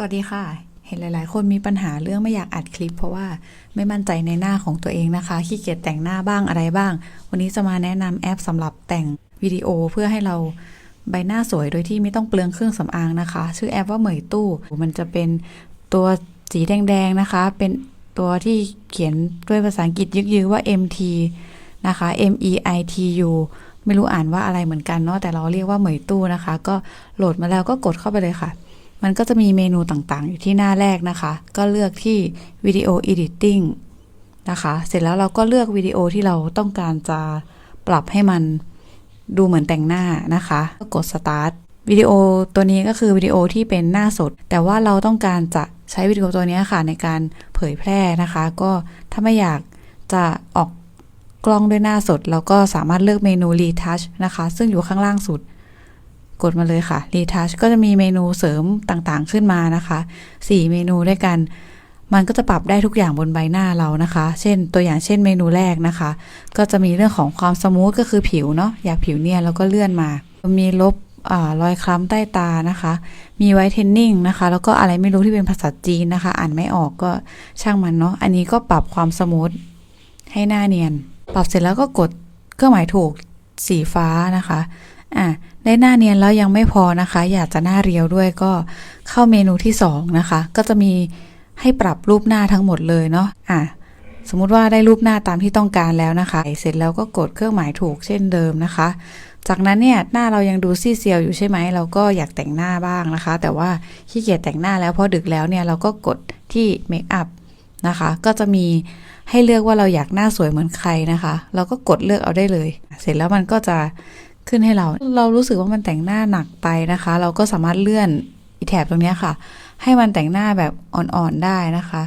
สวัสดีค่ะ เห็นหลาย ๆ คนมีปัญหาเรื่องไม่อยากอัดคลิป เพราะว่าไม่มั่นใจในหน้าของตัวเองนะคะขี้เกียจแต่งหน้าบ้างอะไรบ้าง วันนี้จะมาแนะนำแอปสำหรับแต่งวิดีโอเพื่อให้เราใบหน้าสวยโดยที่ไม่ต้องเปลืองเครื่องสำอางนะคะ ชื่อแอปว่าเหมยตู้ มันจะเป็นตัวสีแดง ๆ นะคะ เป็นตัวที่เขียนด้วยภาษาอังกฤษยึกยือว่า MT นะคะ M E I T U ไม่รู้อ่านว่าอะไรเหมือนกันเนาะแต่เราเรียกว่าเหมยตู้นะคะ ก็โหลดมาแล้วก็กดเข้าไปเลยค่ะ มันก็จะมีเมนูต่างๆ อยู่ที่หน้าแรกนะคะ ก็เลือกที่วิดีโอ Editing นะคะ เสร็จแล้วเราก็เลือกวิดีโอที่เราต้องการจะปรับให้มันดูเหมือนแต่งหน้านะคะก็กด Start วิดีโอตัวนี้ก็คือวิดีโอที่เป็นหน้าสด แต่ว่าเราต้องการจะใช้วิดีโอตัวนี้ค่ะในการเผยแพร่นะคะ ก็ถ้าไม่อยากจะออกกล้องด้วยหน้าสด เราก็สามารถเลือกเมนู Retouch นะคะ ซึ่งอยู่ข้างล่างสุด กดมาเลยค่ะ Retouch ก็จะมีเมนูเสริมต่างๆขึ้นมานะคะ 4 เมนูด้วยกัน มันก็จะปรับได้ทุกอย่างบนใบหน้าเรานะคะ เช่นตัวอย่างเช่นเมนูแรกนะคะ ก็จะมีเรื่องของความสมูทก็คือผิวเนาะอยากผิวเนียนแล้วก็เลื่อนมา มีลบอรอยคล้ำใต้ตานะคะ มีไวท์เทนนิ่งนะคะ แล้วก็อะไรไม่รู้ที่เป็นภาษาจีนนะคะ อ่านไม่ออกก็ช่างมันเนาะ อันนี้ก็ปรับความสมูทให้หน้าเนียน ปรับเสร็จแล้วก็กดเครื่องหมายถูกสีฟ้านะคะ อะได้หน้าเนียนแล้วยังไม่พอนะคะ อยากจะหน้าเรียวด้วยก็เข้าเมนูที่2นะคะ ก็จะมีให้ปรับรูปหน้าทั้งหมดเลยเนาะอะสมมุติว่าได้รูปหน้าตามที่ต้องการแล้วนะคะ เสร็จแล้วก็กดเครื่องหมายถูกเช่นเดิมนะคะ จากนั้นเนี่ยหน้าเรายังดูซีเซียวอยู่ใช่ไหมเราก็อยากแต่งหน้าบ้างนะคะ แต่ว่าขี้เกียจแต่งหน้าแล้วเพราะดึกแล้วเนี่ยเราก็กดที่เมคอัพนะคะ ก็จะมีให้เลือกว่าเราอยากหน้าสวยเหมือนใครนะคะ เราก็กดเลือกเอาได้เลย เสร็จแล้วมันก็จะ ขึ้นให้เรา เรารู้สึกว่ามันแต่งหน้าหนักไปนะคะ เราก็สามารถเลื่อนอีแถบตรงเนี้ยค่ะ ให้มันแต่งหน้าแบบอ่อนๆได้นะคะ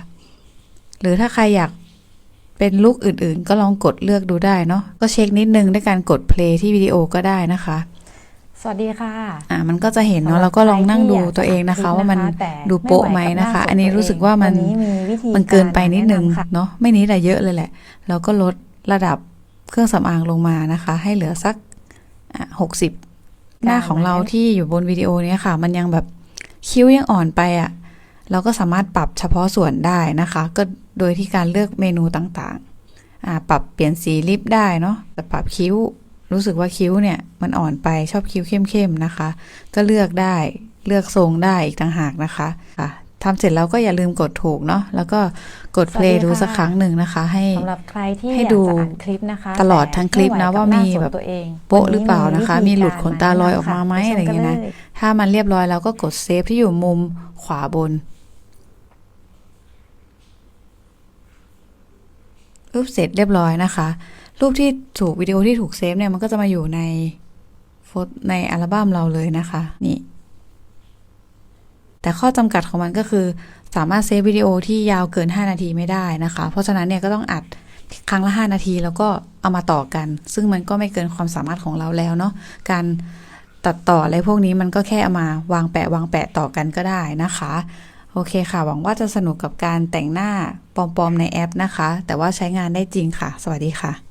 หรือถ้าใครอยากเป็นลุคอื่นๆ ก็ลองกดเลือกดูได้เนาะก็เช็คนิดนึงด้วยการกดเพลย์ที่วิดีโอก็ได้นะคะ สวัสดีค่ะอ่ามันก็จะเห็นเนาะเราก็ลองนั่งดูตัวเองนะคะ ว่ามันดูโป๊ะไหมนะคะ อันนี้รู้สึกว่ามันมันเกินไปนิดนึงเนาะไม่นิดแต่เยอะเลยแหละ เราก็ลดระดับเครื่องสำอางลงมานะคะ ให้เหลือสัก หกสิบหน้าของเราที่อยู่บนวิดีโอเนี้ยค่ะ มันยังแบบคิ้วยังอ่อนไปอะ่ะ เราก็สามารถปรับเฉพาะส่วนได้นะคะ ก็โดยที่การเลือกเมนูต่างๆอ่าปรับเปลี่ยนสีลิปได้เนาะแต่ปรับคิ้ว รู้สึกว่าคิ้วเนี่ย มันอ่อนไปชอบคิ้วเข้มๆนะคะ ก็เลือกได้เลือกทรงได้อีกต่างหากนะคะค่ะ ทำเสร็จแล้วก็อย่าลืมกดถูกเนาะแล้วก็กดเพลย์ดูสักครั้งหนึ่งนะคะ ให้สำหรับใครที่ให้อยากดูจะอ่านคลิปนะคะ ตลอดทั้งคลิปนะแต่ว่ามีไไหแบกับบหน้าสดตัวเองโป๊ะหรือเปล่านะคะวัมีหลุดวิธีขนตาลอยออกมาไหมกอะไรอย่างเงี้ยนะปชมกัลถ้ามันเรียบร้อยแล้วก็กดเซฟที่อยู่มุมขวาบนรูปเสร็จเรียบร้อยนะคะ รูปที่ถูกวิดีโอที่ถูกเซฟเนี่ยมันก็จะมาอยู่ในโฟตในอัลบั้มเราเลยนะคะ นี่ แต่ข้อจำกัดของมันก็คือ สามารถเซฟวิดีโอที่ยาวเกิน 5 นาทีไม่ได้นะคะ เพราะฉะนั้นเนี่ยก็ต้องอัดครั้งละ 5 นาทีแล้วก็เอามาต่อกัน ซึ่งมันก็ไม่เกินความสามารถของเราแล้วเนาะการตัดต่ออะไรพวกนี้มันก็แค่เอามาวางแปะวางแปะต่อกันก็ได้นะคะ โอเคค่ะ หวังว่าจะสนุกกับการแต่งหน้าปลอมๆในแอปนะคะ แต่ว่าใช้งานได้จริงค่ะ สวัสดีค่ะ